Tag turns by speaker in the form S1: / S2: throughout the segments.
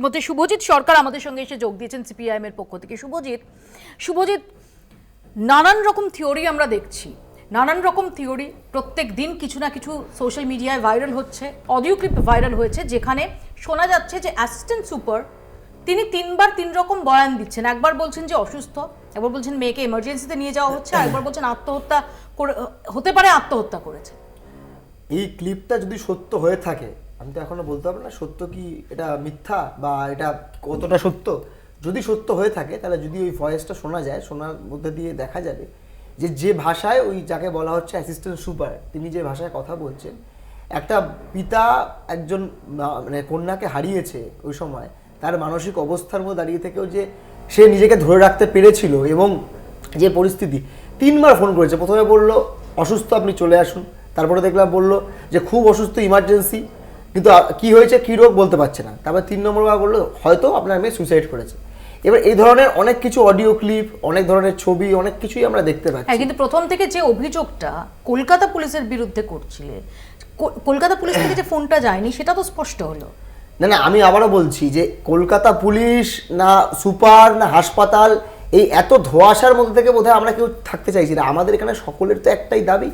S1: ইতিমধ্যে শুভজিৎ সরকার আমাদের সঙ্গে এসে যোগ দিয়েছেন সিপিআইএম এর পক্ষ থেকে। শুভজিৎ শুভজিৎ, নানান রকম থিওরি আমরা দেখছি। নানান রকম থিওরি, প্রত্যেক দিন কিছু না কিছু সোশ্যাল মিডিয়ায় ভাইরাল হচ্ছে অডিও ক্লিপ ভাইরাল হয়েছে, যেখানে শোনা যাচ্ছে যে অ্যাসিস্ট্যান্ট সুপার তিনি তিনবার তিন রকম বয়ান দিচ্ছেন। একবার বলছেন যে অসুস্থ, একবার বলছেন মেয়েকে এমার্জেন্সিতে নিয়ে যাওয়া হচ্ছে একবার বলছেন আত্মহত্যা করে, হতে পারে আত্মহত্যা করেছে।
S2: এই ক্লিপটা যদি সত্য হয়ে থাকে আমি তো এখনও বলতে পারব না, সত্য কি এটা মিথ্যা বা এটা কতটা সত্য? যদি সত্য হয়ে থাকে, তাহলে যদি ওই ভয়েসটা শোনা যায়, শোনার মধ্যে দিয়ে দেখা যাবে যে যে ভাষায় ওই যাকে বলা হচ্ছে অ্যাসিস্ট্যান্ট সুপার তিনি যে ভাষায় কথা বলছেন, একটা পিতা একজন মানে কন্যাকে হারিয়েছে ওই সময়, তার মানসিক অবস্থার মধ্যে দাঁড়িয়ে থেকেও যে সে নিজেকে ধরে রাখতে পেরেছিল এবং যে পরিস্থিতি, তিনবার ফোন করেছে। প্রথমে বলল, অসুস্থ, আপনি চলে আসুন। তারপরে দেখলাম বলল যে, খুব অসুস্থ ইমার্জেন্সি কিন্তু কি হয়েছে কী রোগ বলতে পারছে না। তারপর তিন নম্বর বার বলল হয়তো আপনার মেয়ে সুইসাইড করেছে। এবার এই ধরনের অনেক কিছু অডিও ক্লিপ অনেক ধরনের ছবি অনেক কিছুই আমরা দেখতে পাচ্ছি।
S1: হ্যাঁ কিন্তু প্রথম থেকে যে অভিযোগটা কলকাতা পুলিশের বিরুদ্ধে করছিলে কলকাতা পুলিশ থেকে যে ফোনটা যায়নি সেটা তো স্পষ্ট হলো।
S2: না না আমি আবারও বলছি যে কলকাতা পুলিশ না সুপার না হাসপাতাল এই এত ধোঁয়াশার মধ্যে থেকে বোধহয় আমরা কেউ থাকতে চাইছি না। আমাদের এখানে সকলের তো একটাই দাবি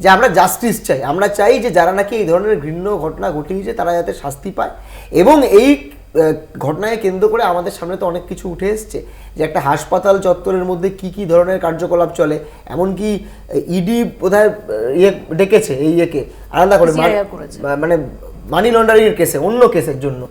S2: যে আমরা জাস্টিস চাই। আমরা চাই যে যারা নাকি এই ধরনের ঘৃণ্য ঘটনা ঘটিয়েছে তারা যাতে শাস্তি পায়। এবং এই ঘটনাকে কেন্দ্র করে আমাদের সামনে তো অনেক কিছু উঠে এসছে। যে একটা হাসপাতাল চত্বরের মধ্যে কি কি ধরনের কার্যকলাপ চলে? এমনকি ইডি বোধহয় ইয়ে ডেকেছে এই ইয়েকে আলাদা করে। মানে মানি লন্ডারিংয়ের কেসে অন্য কেসের জন্য।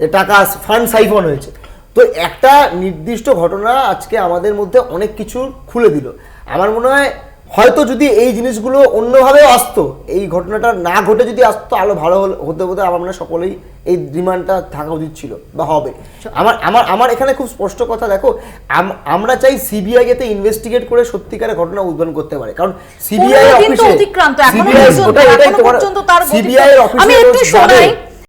S2: যে টাকা ফান্ড সাইফন হয়েছে। তো একটা নির্দিষ্ট ঘটনা আজকে আমাদের মধ্যে অনেক কিছু খুলে দিল। আমার মনে হয় হয়তো যদি এই জিনিসগুলো অন্যভাবে আসতো এই ঘটনাটা না ঘটে যদি আসতো আলো ভালো হতে হতে আমার সকলেই এই ডিমান্ডটা থাকা উচিত ছিল বা হবে। আমার আমার আমার এখানে খুব স্পষ্ট কথা দেখো আম- আমরা চাই সিবিআই যাতে ইনভেস্টিগেট করে সত্যিকারের ঘটনা উদ্ধার করতে পারে। কারণ সিবিআই অফিসে
S1: অতিক্রান্ত
S2: এখনও
S1: পর্যন্ত তার
S2: এর অফিসে
S1: আমি একটু শোনাই।